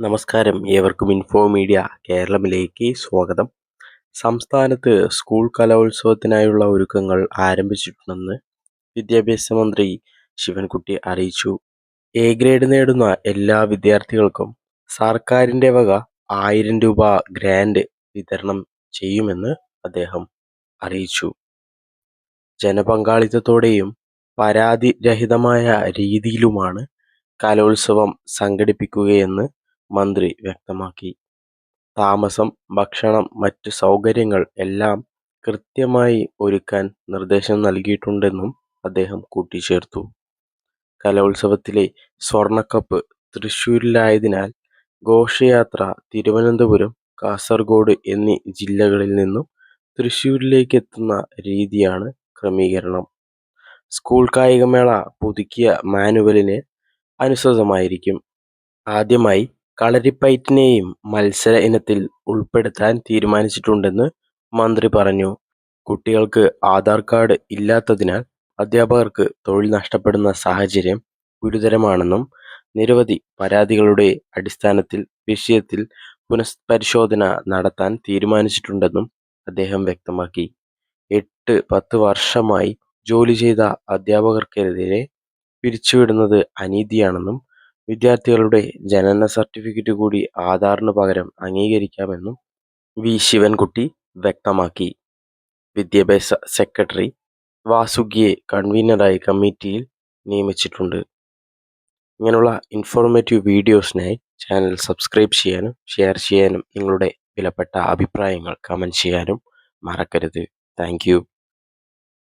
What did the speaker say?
നമസ്കാരം. ഏവർക്കും info media കേരളമിലേക്ക് സ്വാഗതം. സംസ്ഥാനത്ത് സ്കൂൾ കലോത്സവത്തിനായുള്ള ഒരുക്കങ്ങൾ ആരംഭിച്ചിട്ടുണ്ടെന്ന് വിദ്യാഭ്യാസ മന്ത്രി ശിവൻകുട്ടി അറിയിച്ചു. എ ഗ്രേഡ് നേടുന്ന എല്ലാ വിദ്യാർത്ഥികൾക്കും സർക്കാരിന്റെ വക ആയിരം രൂപ ഗ്രാൻഡ് വിതരണം ചെയ്യുമെന്ന് അദ്ദേഹം അറിയിച്ചു. ജനപങ്കാളിത്തത്തോടെയും പരാതിരഹിതമായ രീതിയിലുമാണ് കലോത്സവം സംഘടിപ്പിക്കുകയെന്ന് മന്ത്രി വ്യക്തമാക്കി. താമസം ഭക്ഷണം മറ്റു സൗകര്യങ്ങൾ എല്ലാം കൃത്യമായി ഒരുക്കാൻ നിർദ്ദേശം നൽകിയിട്ടുണ്ടെന്നും അദ്ദേഹം കൂട്ടിച്ചേർത്തു. കലോത്സവത്തിലെ സ്വർണക്കപ്പ് തൃശൂരിലായതിനാൽ ഘോഷയാത്ര തിരുവനന്തപുരം കാസർഗോഡ് എന്നീ ജില്ലകളിൽ നിന്നും തൃശൂരിലേക്ക് എത്തുന്ന രീതിയാണ് ക്രമീകരണം. സ്കൂൾ കായികമേള പുതുക്കിയ മാനുവലിന് അനുസൃതമായിരിക്കും. ആദ്യമായി കളരിപ്പയറ്റിനെയും മത്സര ഇനത്തിൽ ഉൾപ്പെടുത്താൻ തീരുമാനിച്ചിട്ടുണ്ടെന്ന് മന്ത്രി പറഞ്ഞു. കുട്ടികൾക്ക് ആധാർ കാർഡ് ഇല്ലാത്തതിനാൽ അധ്യാപകർക്ക് തൊഴിൽ നഷ്ടപ്പെടുന്ന സാഹചര്യം ഗുരുതരമാണെന്നും നിരവധി പരാതികളുടെ അടിസ്ഥാനത്തിൽ വിഷയത്തിൽ പുനഃപരിശോധന നടത്താൻ തീരുമാനിച്ചിട്ടുണ്ടെന്നും അദ്ദേഹം വ്യക്തമാക്കി. എട്ട് പത്ത് വർഷമായി ജോലി ചെയ്ത അധ്യാപകർക്കെതിരെ പിരിച്ചുവിടുന്നത് അനീതിയാണെന്നും വിദ്യാർത്ഥികളുടെ ജനന സർട്ടിഫിക്കറ്റ് കൂടി ആധാറിന് പകരം അംഗീകരിക്കാമെന്നും വി. ശിവൻകുട്ടി വ്യക്തമാക്കി. വിദ്യാഭ്യാസ സെക്രട്ടറി വാസുകിയെ കൺവീനറായി കമ്മിറ്റിയിൽ നിയമിച്ചിട്ടുണ്ട്. ഇങ്ങനെയുള്ള ഇൻഫോർമേറ്റീവ് വീഡിയോസിനായി ചാനൽ സബ്സ്ക്രൈബ് ചെയ്യാനും ഷെയർ ചെയ്യാനും നിങ്ങളുടെ വിലപ്പെട്ട അഭിപ്രായങ്ങൾ കമന്റ് ചെയ്യാനും മറക്കരുത്. താങ്ക്